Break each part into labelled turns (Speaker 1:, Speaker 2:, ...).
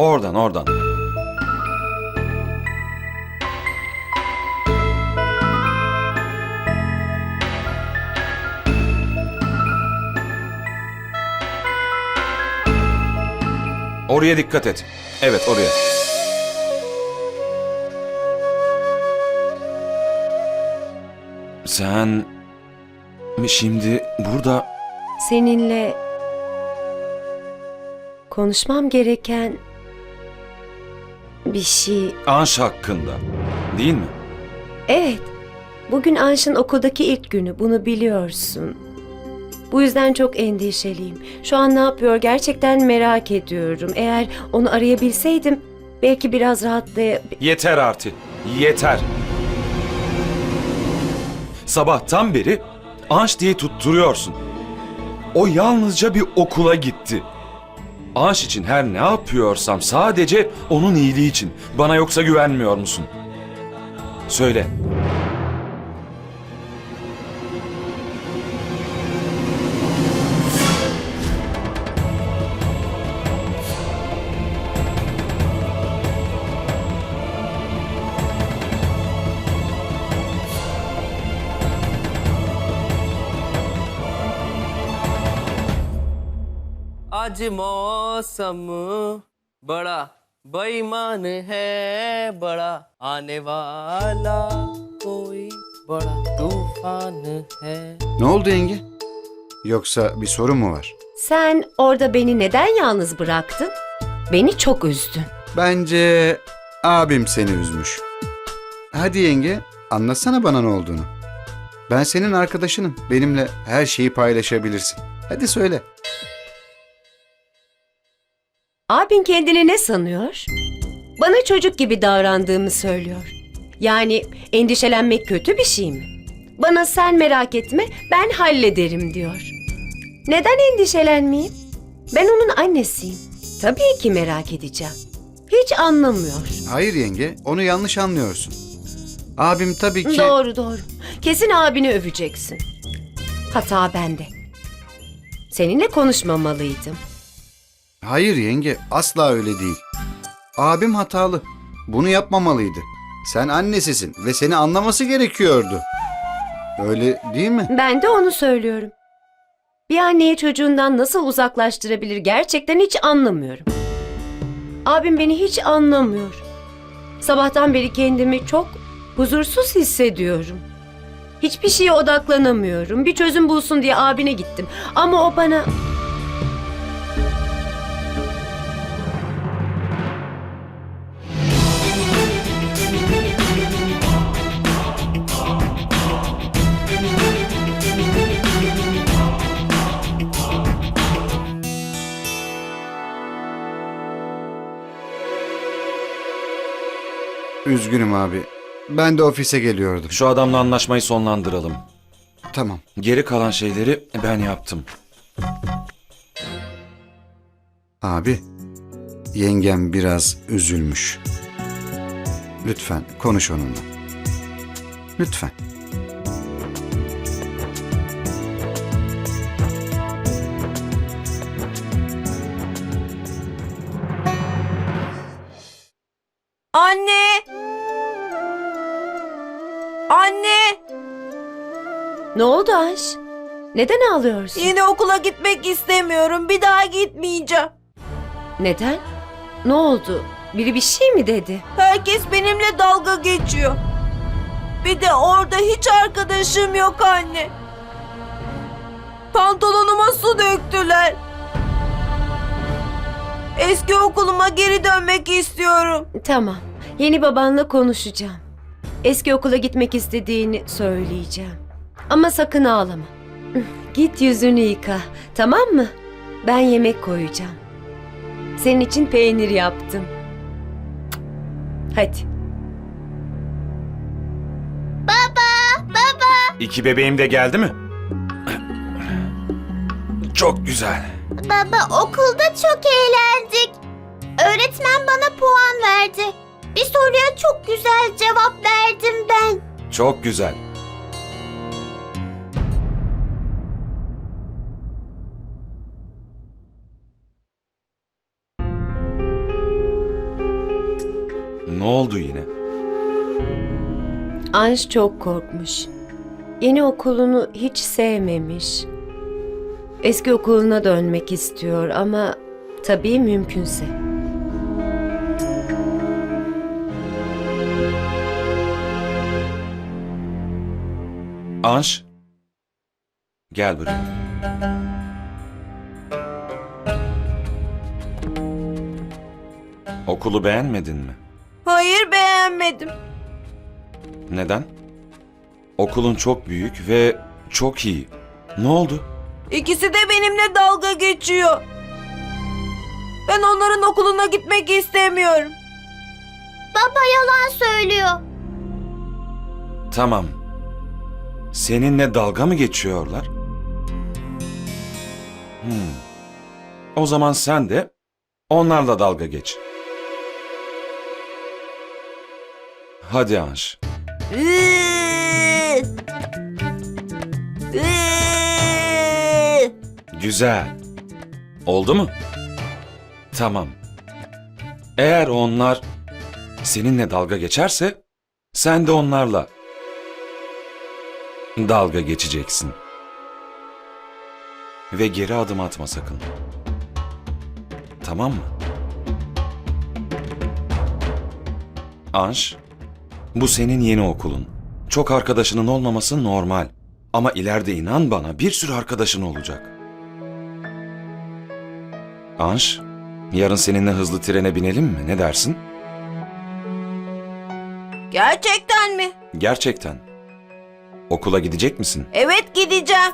Speaker 1: Oradan oradan. Oraya dikkat et. Evet oraya. Sen şimdi burada
Speaker 2: Seninle konuşmam gereken bir şey.
Speaker 1: Anş hakkında değil mi?
Speaker 2: Evet. Bugün Anş'ın okuldaki ilk günü. Bunu biliyorsun. Bu yüzden çok endişeliyim. Şu an ne yapıyor gerçekten merak ediyorum. Eğer onu arayabilseydim belki biraz rahatlay...
Speaker 1: Yeter artık. Yeter. Sabahtan beri Anş diye tutturuyorsun. O yalnızca bir okula gitti. Anş için her ne yapıyorsam sadece onun iyiliği için. Bana yoksa güvenmiyor musun? Söyle.
Speaker 3: आज मौसम बड़ा बेईमान है बड़ा आने वाला कोई बड़ा तूफान है
Speaker 4: Ne oldu yenge? Yoksa bir sorun mu var?
Speaker 2: Sen orada beni neden yalnız bıraktın? Beni çok üzdün.
Speaker 4: Bence abim seni üzmüş. Hadi yenge, anlatsana bana ne olduğunu. Ben senin arkadaşınım. Benimle her şeyi paylaşabilirsin. Hadi söyle.
Speaker 2: Abin kendini ne sanıyor? Bana çocuk gibi davrandığımı söylüyor. Yani endişelenmek kötü bir şey mi? Bana sen merak etme, ben hallederim diyor. Neden endişelenmeyeyim? Ben onun annesiyim. Tabii ki merak edeceğim. Hiç anlamıyor.
Speaker 4: Hayır yenge, onu yanlış anlıyorsun. Abim tabii ki...
Speaker 2: Doğru doğru. Kesin abini öveceksin. Hata bende. Seninle konuşmamalıydım.
Speaker 4: Hayır yenge, asla öyle değil. Abim hatalı. Bunu yapmamalıydı. Sen annesisin ve seni anlaması gerekiyordu. Öyle değil mi?
Speaker 2: Ben de onu söylüyorum. Bir anneye çocuğundan nasıl uzaklaştırabilir gerçekten hiç anlamıyorum. Abim beni hiç anlamıyor. Sabahtan beri kendimi çok huzursuz hissediyorum. Hiçbir şeye odaklanamıyorum. Bir çözüm bulsun diye abine gittim. Ama o bana...
Speaker 4: Üzgünüm abi. Ben de ofise geliyordum.
Speaker 1: Şu adamla anlaşmayı sonlandıralım.
Speaker 4: Tamam.
Speaker 1: Geri kalan şeyleri ben yaptım.
Speaker 4: Abi, yengem biraz üzülmüş. Lütfen konuş onunla. Lütfen.
Speaker 2: Ne oldu Aş? Neden ağlıyorsun?
Speaker 5: Yine okula gitmek istemiyorum. Bir daha gitmeyeceğim.
Speaker 2: Neden? Ne oldu? Biri bir şey mi dedi?
Speaker 5: Herkes benimle dalga geçiyor. Bir de orada hiç arkadaşım yok anne. Pantolonuma su döktüler. Eski okuluma geri dönmek istiyorum.
Speaker 2: Tamam. Yeni babanla konuşacağım. Eski okula gitmek istediğini söyleyeceğim. Ama sakın ağlama. Git yüzünü yıka. Tamam mı? Ben yemek koyacağım. Senin için peynir yaptım. Hadi.
Speaker 1: İki bebeğim de geldi mi? Çok güzel.
Speaker 6: Baba okulda çok eğlendik. Öğretmen bana puan verdi. Bir soruya çok güzel cevap verdim ben.
Speaker 1: Çok güzel. Ne oldu yine?
Speaker 2: Anş çok korkmuş. Yeni okulunu hiç sevmemiş. Eski okuluna dönmek istiyor ama tabii mümkünse.
Speaker 1: Anş. Gel buraya. Okulu beğenmedin mi?
Speaker 5: Beğenmedim.
Speaker 1: Neden? Okulun çok büyük ve çok iyi. Ne oldu?
Speaker 5: İkisi de benimle dalga geçiyor. Ben onların okuluna gitmek istemiyorum.
Speaker 6: Baba yalan söylüyor.
Speaker 1: Tamam. Seninle dalga mı geçiyorlar? Hmm. O zaman sen de onlarla dalga geç. Hadi Anş. Güzel. Oldu mu? Tamam. Eğer onlar seninle dalga geçerse sen de onlarla dalga geçeceksin. Ve geri adım atma sakın. Tamam mı? Anş, bu senin yeni okulun. Çok arkadaşının olmaması normal. Ama ileride inan bana bir sürü arkadaşın olacak. Anş, yarın seninle hızlı trene binelim mi? Ne dersin?
Speaker 5: Gerçekten mi?
Speaker 1: Gerçekten. Okula gidecek misin?
Speaker 5: Evet gideceğim.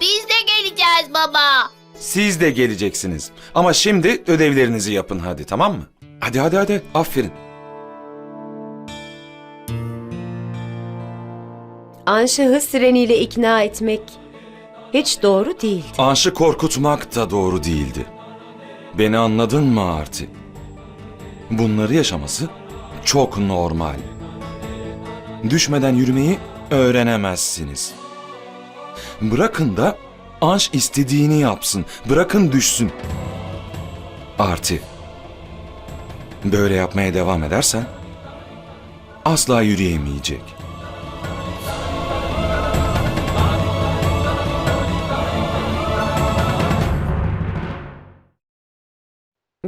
Speaker 6: Biz de geleceğiz baba.
Speaker 1: Siz de geleceksiniz. Ama şimdi ödevlerinizi yapın hadi tamam mı? Hadi hadi hadi. Aferin.
Speaker 2: Anş'ı hız treniyle ikna etmek hiç doğru değil.
Speaker 1: Anş'ı korkutmak da doğru değildi. Beni anladın mı Arti? Bunları yaşaması çok normal. Düşmeden yürümeyi öğrenemezsiniz. Bırakın da Anş istediğini yapsın. Bırakın düşsün. Arti. Böyle yapmaya devam edersen asla yürüyemeyecek.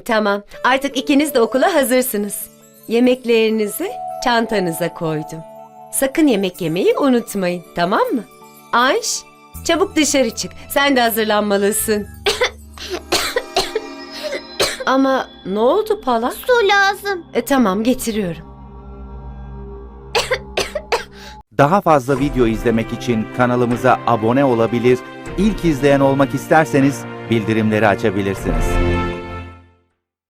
Speaker 2: Tamam, artık ikiniz de okula hazırsınız. Yemeklerinizi çantanıza koydum. Sakın yemek yemeyi unutmayın, tamam mı? Anş, çabuk dışarı çık. Sen de hazırlanmalısın. Ama ne oldu Pala?
Speaker 6: Su lazım.
Speaker 2: E, tamam, getiriyorum.
Speaker 7: Daha fazla video izlemek için kanalımıza abone olabilir, ilk izleyen olmak isterseniz bildirimleri açabilirsiniz.